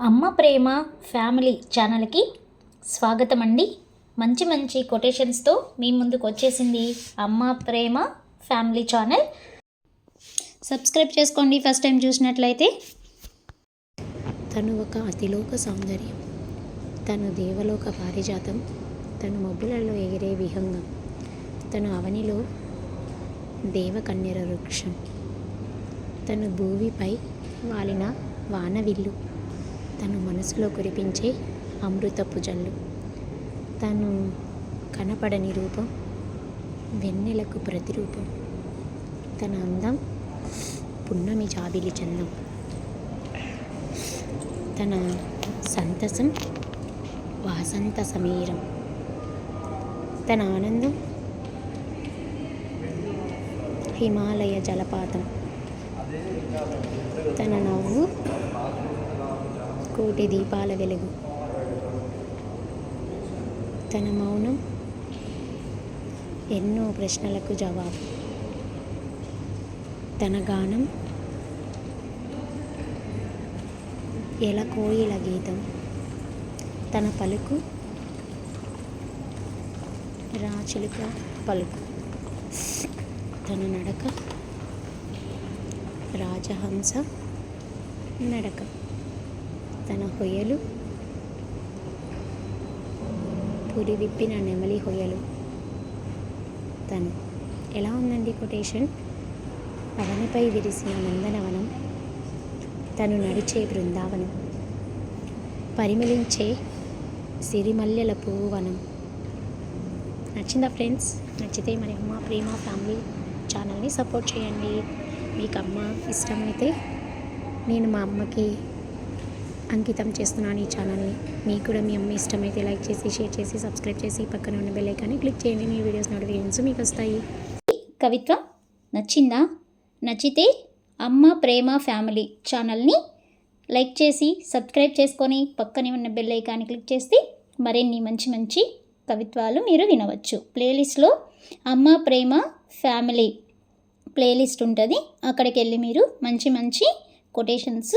అమ్మ ప్రేమ ఫ్యామిలీ ఛానల్కి స్వాగతం అండి మంచి మంచి కొటేషన్స్తో మీ ముందుకు వచ్చేసింది Amma Prema family channel. Subscribe చేసుకోండి ఫస్ట్ టైం చూసినట్లయితే. తను ఒక అతిలోక సౌందర్యం. తను దేవలోక పారిజాతం. తను మబ్బులలో ఎగిరే విహంగం. తను అవనిలో దేవకన్యర వృక్షం. తను భూమిపై వాలిన వానవిల్లు. తను మనసులో కురిపించే అమృతపు జల్లు తను కనపడని రూపం వెన్నెలకు ప్రతిరూపం. తన అందం పున్నమి జాబిలి చందం. తన సంతసం వాసంత సమీరం. తన ఆనందం హిమాలయ జలపాతం. తన నవ్వు కోటి దీపాల వెలుగు. తన మౌనం ఎన్నో ప్రశ్నలకు జవాబు. తన గానం ఎల కోయిల గీతం. తన పలుకు రాచులుక పలుకు. తన నడక రాజహంస నడక. తన హొయలు పురి విప్పిన నెమలి హొయలు. తను. ఎలా ఉందండి కొటేషన్? అవనిపై విరిసిన నందనవనం. తను నడిచే బృందావనం. పరిమళించే సిరిమల్లెల పువ్వువనం. నచ్చిందా ఫ్రెండ్స్? నచ్చితే మరి అమ్మ ప్రేమ ఫ్యామిలీ ఛానల్ని సపోర్ట్ చేయండి. మీకు అమ్మ ఇష్టమైతే నేను మా అమ్మకి అంకితం చేస్తున్నాను ఈ ఛానల్ని. మీకు కూడా మీ అమ్మ ఇష్టమైతే లైక్ చేసి షేర్ చేసి సబ్స్క్రైబ్ చేసి పక్కన ఉన్న బెల్లైకాన్ని క్లిక్ చేయండి. మీ వీడియోస్ నోటిఫికేషన్స్ మీకు వస్తాయి. కవిత్వం నచ్చిందా? నచ్చితే అమ్మ ప్రేమ ఫ్యామిలీ ఛానల్ని లైక్ చేసి సబ్స్క్రైబ్ చేసుకొని పక్కనే ఉన్న బెల్ ఐకాన్ని క్లిక్ చేస్తే మరిన్ని మంచి మంచి కవిత్వాలు మీరు వినవచ్చు. ప్లేలిస్ట్లో అమ్మ ప్రేమ ఫ్యామిలీ ప్లేలిస్ట్ ఉంటుంది. అక్కడికి వెళ్ళి మీరు మంచి మంచి కొటేషన్స్